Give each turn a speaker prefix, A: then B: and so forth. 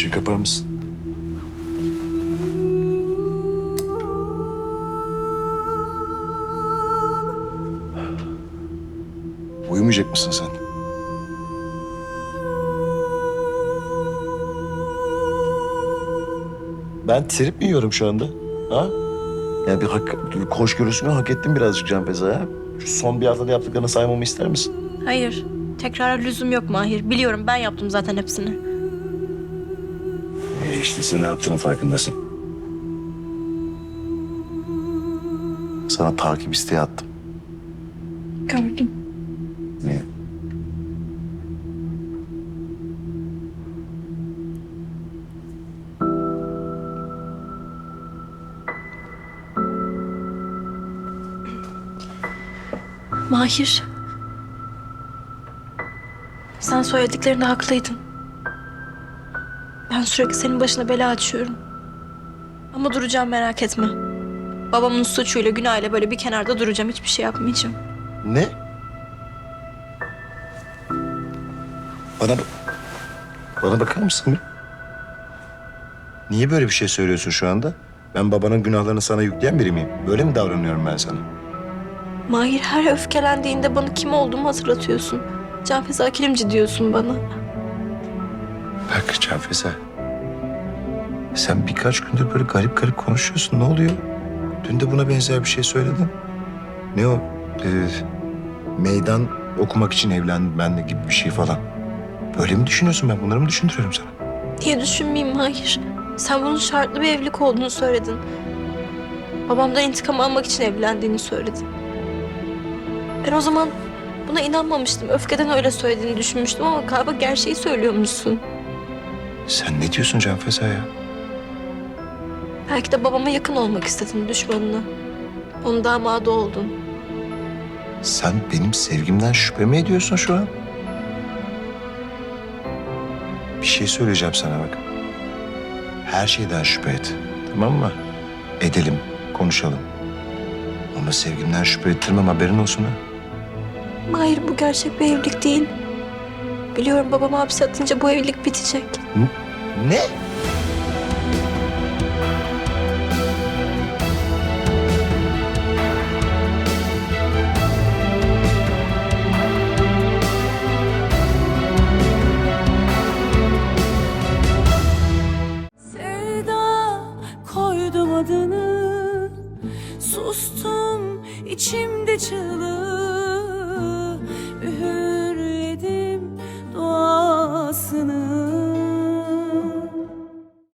A: Işığı kapar mısın? Uyumayacak mısın sen? Ben trip mi yiyorum şu anda? Ha? Ya bir hak, hoşgörüsünü hak ettim birazcık Can Feza. Şu son bir haftada yaptıklarını saymamı ister misin?
B: Hayır. Tekrara lüzum yok Mahir. Biliyorum ben yaptım zaten hepsini.
A: Sen ne yaptığının farkındasın. Sana takip isteği attım.
B: Gördüm.
A: Niye?
B: Mahir. Sen söylediklerinde haklıydın. Ben sürekli senin başına bela açıyorum. Ama duracağım merak etme. Babamın suçuyla günahıyla böyle bir kenarda duracağım. Hiçbir şey yapmayacağım.
A: Ne? Bana. Bana bakar mısın? Niye böyle bir şey söylüyorsun şu anda? Ben babanın günahlarını sana yükleyen biri miyim? Böyle mi davranıyorum ben sana?
B: Mahir her öfkelendiğinde bana kim olduğumu hatırlatıyorsun. Can Feza Kilimci diyorsun bana.
A: Bak Canfeza. Sen birkaç gündür böyle garip garip konuşuyorsun. Ne oluyor? Dün de buna benzer bir şey söyledin. Ne o? Ee, meydan okumak için evlendim ben de gibi bir şey falan. Böyle mi düşünüyorsun? Ben bunları mı düşündürüyorum sana?
B: Niye düşünmeyeyim Mahir? Sen bunun şartlı bir evlilik olduğunu söyledin. Babamdan intikam almak için evlendiğini söyledin. Ben o zaman buna inanmamıştım. Öfkeden öyle söylediğini düşünmüştüm ama galiba gerçeği söylüyormuşsun.
A: Sen ne diyorsun Canfeza ya?
B: Belki de babama yakın olmak istedin düşmanına. Onun damadı oldun.
A: Sen benim sevgimden şüphe mi ediyorsun şu an? Bir şey söyleyeceğim sana bak. Her şeyden şüphe et. Tamam mı? Edelim, konuşalım. Ama sevgimden şüphe ettirmem haberin olsun ha.
B: Mahir bu gerçek bir evlilik değil. Biliyorum babamı hapse atınca bu evlilik bitecek.
A: Ne?
C: Sevda koydum adını Sustum içimde çığlık